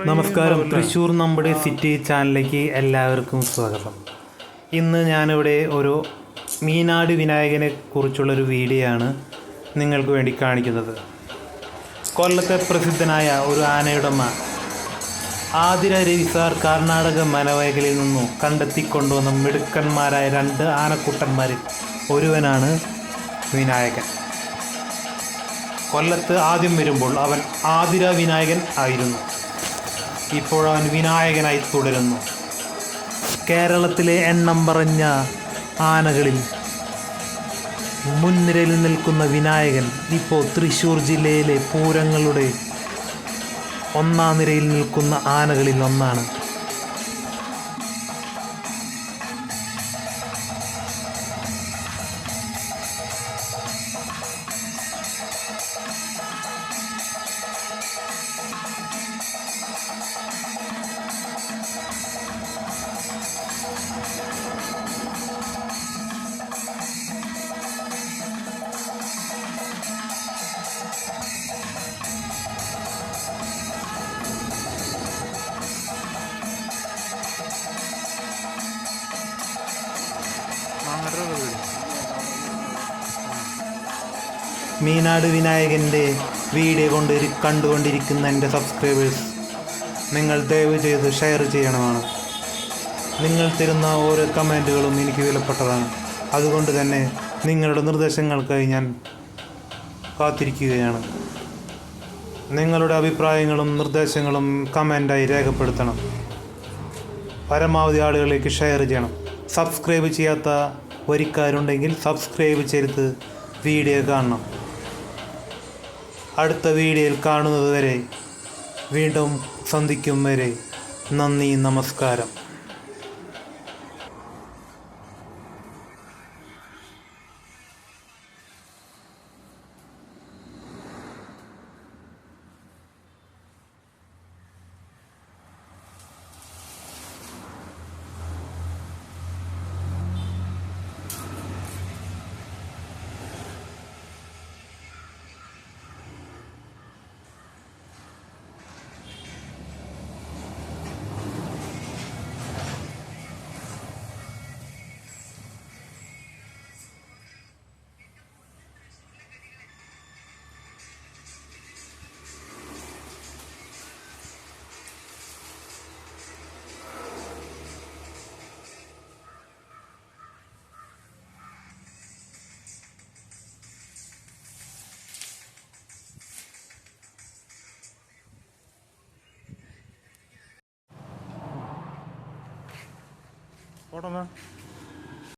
നമസ്കാരം. തൃശ്ശൂർ നമ്മുടെ സിറ്റി ചാനലിലേക്ക് എല്ലാവർക്കും സ്വാഗതം. ഇന്ന് ഞാനിവിടെ ഒരു മീനാട് വിനായകനെ കുറിച്ചുള്ളൊരു വീഡിയോ ആണ് നിങ്ങൾക്ക് വേണ്ടി കാണിക്കുന്നത്. കൊല്ലത്തെ പ്രസിദ്ധനായ ഒരു ആനയുടമ ആതിര രവിസാർ കർണാടക വനമേഖലയിൽ നിന്നും കണ്ടെത്തിക്കൊണ്ടുവന്ന മിടുക്കന്മാരായ രണ്ട് ആനക്കൂട്ടന്മാരിൽ ഒരുവനാണ് വിനായകൻ. കൊല്ലത്ത് ആദ്യം വരുമ്പോൾ അവൻ ആതിര വിനായകൻ ആയിരുന്നു. ഇപ്പോൾ അവൻ വിനായകനായി തുടരുന്നു. കേരളത്തിലെ എണ്ണം പറഞ്ഞ ആനകളിൽ മുൻനിരയിൽ നിൽക്കുന്ന വിനായകൻ ഇപ്പോൾ തൃശ്ശൂർ ജില്ലയിലെ പൂരങ്ങളുടെ ഒന്നാം നിരയിൽ നിൽക്കുന്ന ആനകളിൽ ഒന്നാണ്. മീനാട് വിനായകന്റെ വീഡിയോ കൊണ്ട് കണ്ടുകൊണ്ടിരിക്കുന്ന എന്റെ സബ്സ്ക്രൈബേഴ്സ് നിങ്ങൾ ദയവ് ചെയ്ത് ഷെയർ ചെയ്യണമാണ്. നിങ്ങൾ തരുന്ന ഓരോ കമന്റുകളും എനിക്ക് വിലപ്പെട്ടതാണ്. അതുകൊണ്ട് തന്നെ നിങ്ങളുടെ നിർദ്ദേശങ്ങൾക്കായി ഞാൻ കാത്തിരിക്കുകയാണ്. നിങ്ങളുടെ അഭിപ്രായങ്ങളും നിർദ്ദേശങ്ങളും കമന്റായി രേഖപ്പെടുത്തണം. പരമാവധി ആളുകളിലേക്ക് ഷെയർ ചെയ്യണം. സബ്സ്ക്രൈബ് ചെയ്യാത്ത വരിക്കാരുണ്ടെങ്കിൽ സബ്സ്ക്രൈബ് ചെയ്ത് വീഡിയോ കാണണം. അടുത്ത വീഡിയോയിൽ കാണുന്നത് വരെ വീണ്ടും സന്ധിക്കും വരെ നന്ദി നമസ്കാരം. ഓടമേ